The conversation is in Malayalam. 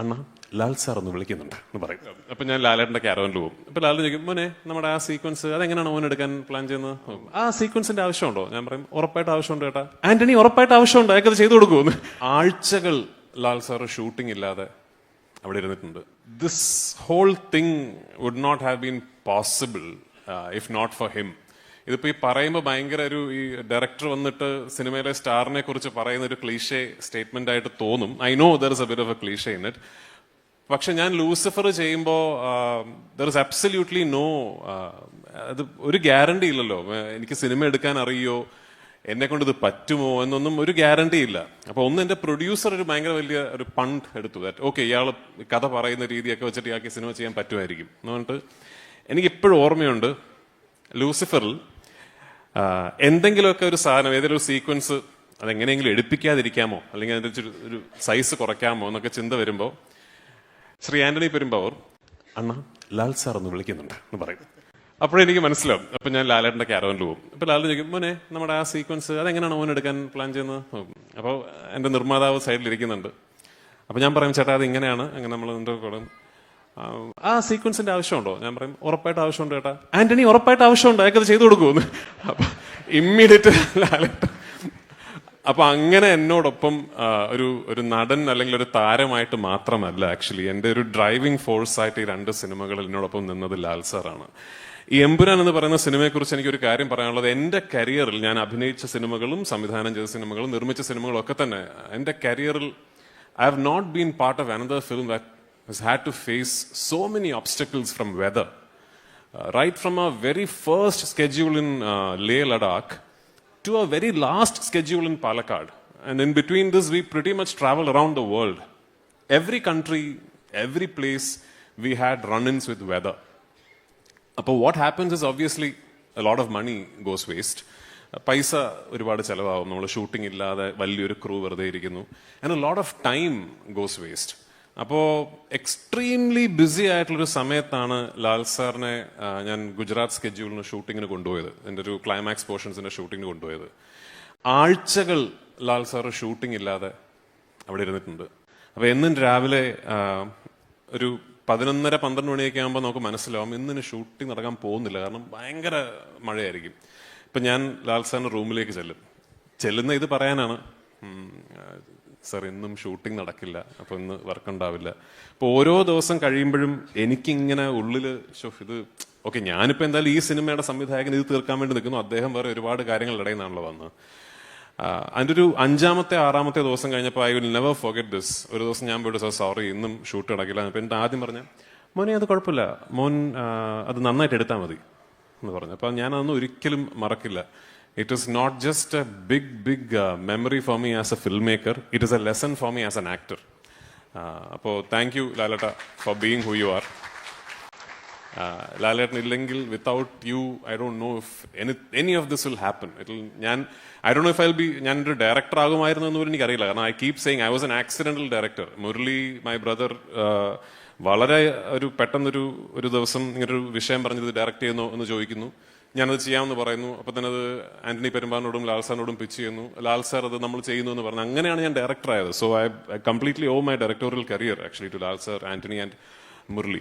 അണ്ണ? ലാൽ സാർ ഒന്ന് വിളിക്കുന്നുണ്ട് എന്ന് പറയും. അപ്പൊ ഞാൻ ലാലേട്ടന്റെ ക്യാരവനിൽ പോകും. അപ്പൊ ലാൽ ചോദിക്കും മോനെ നമ്മുടെ ആ സീക്വൻസ് അതെങ്ങനെയാണ് മോൻ എടുക്കാൻ പ്ലാൻ ചെയ്യുന്നത്? ആ സീക്വൻസിന്റെ ആവശ്യമുണ്ടോ? ഞാൻ പറയും ഉറപ്പായിട്ട് ആവശ്യമുണ്ട് കേട്ടാ ആന്റണി ഉറപ്പായിട്ട് ആവശ്യമുണ്ട്. അയാൾക്ക് അത് ചെയ്തു കൊടുക്കുമെന്ന് ആഴ്ചകൾ ലാൽ സാർ ഷൂട്ടിംഗ് ഇല്ലാതെ അവിടെ ഇരുന്നിട്ടുണ്ട്. This whole thing would not have been possible if not for him ഇതിപ്പോ ഈ പറയുമ്പോൾ ഭയങ്കര ഒരു ഈ ഡയറക്ടർ വന്നിട്ട് സിനിമയിലെ സ്റ്റാറിനെ കുറിച്ച് പറയുന്ന ഒരു ക്ലീഷേ സ്റ്റേറ്റ്മെന്റ് ആയിട്ട് തോന്നും. I know there is a bit of a cliche in it പക്ഷെ ഞാൻ ലൂസിഫർ ചെയ്യുമ്പോൾ ദർ ഇസ് അബ്സല്യൂട്ട്ലി നോ അത് ഒരു ഗ്യാരണ്ടി ഇല്ലല്ലോ. എനിക്ക് സിനിമ എടുക്കാൻ അറിയോ? എന്നെ കൊണ്ട് ഇത് പറ്റുമോ? എന്നൊന്നും ഒരു ഗ്യാരണ്ടി ഇല്ല. അപ്പൊ ഒന്ന് എന്റെ പ്രൊഡ്യൂസർ ഒരു ഭയങ്കര വലിയ ഒരു പണ്ട് എടുത്തു. ദാറ്റ് ഓക്കെ ഇയാൾ കഥ പറയുന്ന രീതിയൊക്കെ വെച്ചിട്ട് ഇയാൾക്ക് സിനിമ ചെയ്യാൻ പറ്റുമായിരിക്കും. എന്ന് പറഞ്ഞിട്ട് എനിക്ക് ഇപ്പോഴും ഓർമ്മയുണ്ട് ലൂസിഫറിൽ എന്തെങ്കിലുമൊക്കെ ഒരു സാധനം ഏതെങ്കിലും ഒരു സീക്വൻസ് അതെങ്ങനെയെങ്കിലും എടുപ്പിക്കാതിരിക്കാമോ? അല്ലെങ്കിൽ അതിന്റെ ഒരു- സൈസ് കുറയ്ക്കാമോ എന്നൊക്കെ ചിന്ത വരുമ്പോൾ ശ്രീ ആന്റണി പെരുമ്പാവൂർ അണ്ണ ലാൽ സാർ ഒന്ന് വിളിക്കുന്നുണ്ട് എന്ന് പറയും. അപ്പോഴെനിക്ക് മനസ്സിലാവും. അപ്പൊ ഞാൻ ലാലേട്ടന്റെ ക്യാരവനിൽ പോകും. അപ്പൊ ലാൽ ചോദിക്കും മോനെ നമ്മുടെ ആ സീക്വൻസ് അതെങ്ങനെയാണ് മോൻ എടുക്കാൻ പ്ലാൻ ചെയ്യുന്നത്? അപ്പോൾ എന്റെ നിർമ്മാതാവ് സൈഡിൽ ഇരിക്കുന്നുണ്ട് അപ്പൊ ഞാൻ പറയും ചേട്ടാ അത് ഇങ്ങനെയാണ്. അങ്ങനെ നമ്മൾ ഇതിന്റെ കൂടെ ആ, സീക്വൻസിന്റെ ആവശ്യമുണ്ടോ? ഞാൻ പറയും ഉറപ്പായിട്ട് ആവശ്യമുണ്ട് കേട്ടാ ആന്റണി ഉറപ്പായിട്ട് ആവശ്യമുണ്ട്. അയാൾക്ക് അത് ചെയ്തു കൊടുക്കുമെന്ന്. അപ്പൊ ഇമ്മീഡിയറ്റ് അപ്പൊ അങ്ങനെ എന്നോടൊപ്പം ഒരു ഒരു നടൻ അല്ലെങ്കിൽ ഒരു താരമായിട്ട് മാത്രമല്ല ആക്ച്വലി എന്റെ ഒരു ഡ്രൈവിംഗ് ഫോഴ്സ് ആയിട്ട് ഈ രണ്ട് സിനിമകളിൽ എന്നോടൊപ്പം നിന്നത് ലാൽ സാറാണ്. ഈ എമ്പുരാൻ എന്ന് പറയുന്ന സിനിമയെക്കുറിച്ച് എനിക്ക് ഒരു കാര്യം പറയാനുള്ളത് എന്റെ കരിയറിൽ ഞാൻ അഭിനയിച്ച സിനിമകളും സംവിധാനം ചെയ്ത സിനിമകളും നിർമ്മിച്ച സിനിമകളും ഒക്കെ തന്നെ എന്റെ കരിയറിൽ I have not been part of another film that has had to face so many obstacles from weather. Uh, right from our very first schedule in uh, Leh Ladakh to our very last schedule in Palakkad. And in between this, we pretty much travel around the world. Every country, every place, we had run ins with weather. അപ്പോൾ what happens is obviously a lot of money goes waste പൈസ ഒരുപാട് ചിലവാകും നമ്മൾ ഷൂട്ടിംഗ് ഇല്ലാതെ വലിയൊരു ക്രൂ വെറുതെ ഇരിക്കുന്നു and a lot of time goes waste അപ്പോൾ എക്സ്ട്രീംലി ബിസി ആയിട്ടുള്ളൊരു സമയത്താണ് ലാൽ സാറിനെ ഞാൻ ഗുജറാത്ത് സ്കെഡ്യൂളിന് ഷൂട്ടിങ്ങിന് കൊണ്ടുപോയത്. എന്റെ ഒരു ക്ലൈമാക്സ് പോർഷൻസിന്റെ ഷൂട്ടിങ്ങിന് കൊണ്ടുപോയത്. ആഴ്ചകൾ ലാൽ സാർ ഷൂട്ടിംഗ് ഇല്ലാതെ അവിടെ ഇരുന്നിട്ടുണ്ട്. അപ്പൊ എന്നും രാവിലെ ഒരു പതിനൊന്നര പന്ത്രണ്ട് മണിയൊക്കെ ആകുമ്പോൾ നമുക്ക് മനസ്സിലാവും ഇന്നിന് ഷൂട്ടിംഗ് നടക്കാൻ പോകുന്നില്ല. കാരണം ഭയങ്കര മഴയായിരിക്കും. ഇപ്പൊ ഞാൻ ലാൽ സാറിന്റെ റൂമിലേക്ക് ചെല്ലും. ചെല്ലുന്ന ഇത് പറയാനാണ് സാർ ഇന്നും ഷൂട്ടിംഗ് നടക്കില്ല. അപ്പൊ ഇന്ന് വർക്ക് ഉണ്ടാവില്ല അപ്പൊ ഓരോ ദിവസം കഴിയുമ്പോഴും എനിക്കിങ്ങനെ ഉള്ളിൽ ശോ, ഇത് ഓക്കെ ഞാനിപ്പോ എന്തായാലും ഈ സിനിമയുടെ സംവിധായകൻ ഇത് തീർക്കാൻ വേണ്ടി നിൽക്കുന്നു. അദ്ദേഹം വേറെ ഒരുപാട് കാര്യങ്ങൾ ഇടയിൽ നിന്നാണല്ലോ ആഹ് ഒരു അഞ്ചാമത്തെ ആറാമത്തെ ദിവസം കഴിഞ്ഞപ്പോൾ I will never forget this. ഒരു ദിവസം ഞാൻ പോയിട്ട് സാർ സോറി ഇന്നും ഷൂട്ട് നടക്കില്ല. അപ്പോൾ എന്നിട്ട് ആദ്യം പറഞ്ഞ മോനെ അത് കുഴപ്പമില്ല. മോൻ അത് നന്നായിട്ട് എടുത്താൽ മതി. എന്ന് പറഞ്ഞു. അപ്പോൾ ഞാനതൊന്നും ഒരിക്കലും മറക്കില്ല. It is not just a big big memory for me as a film maker it is a lesson for me as an actor അപ്പോൾ thank you Laletta for being who you are Lalettan ഇല്ലെങ്കിൽ without you I don't know if any any of this will happen it ഞാൻ I don't know if I be ഞാൻ ഒരു ഡയറക്ടർ ആകുമായിരുന്നു എന്ന് പോലും എനിക്കറിയില്ല. കാരണം I keep saying I was an accidental director Murali my brother വളരെ ഒരു പെട്ടെന്നൊരു ഒരു ദിവസം ഇങ്ങനൊരു വിഷയം പറഞ്ഞത് ഡയറക്റ്റ് ചെയ്യുന്നു എന്ന് ചോദിക്കുന്നു. ഞാനത് ചെയ്യാമെന്ന് പറയുന്നു. അപ്പൊ തന്നെ അത് ആന്റണി പെരുമ്പാറിനോടും ലാൽ സാറിനോടും പിച്ച് ചെയ്യുന്നു. ലാൽ സാർ അത് നമ്മൾ ചെയ്യുന്നു എന്ന് പറഞ്ഞു. അങ്ങനെയാണ് ഞാൻ ഡയറക്ടർ ആയത്. So I completely owe my directorial career actually to Lal sir Antony and Murali.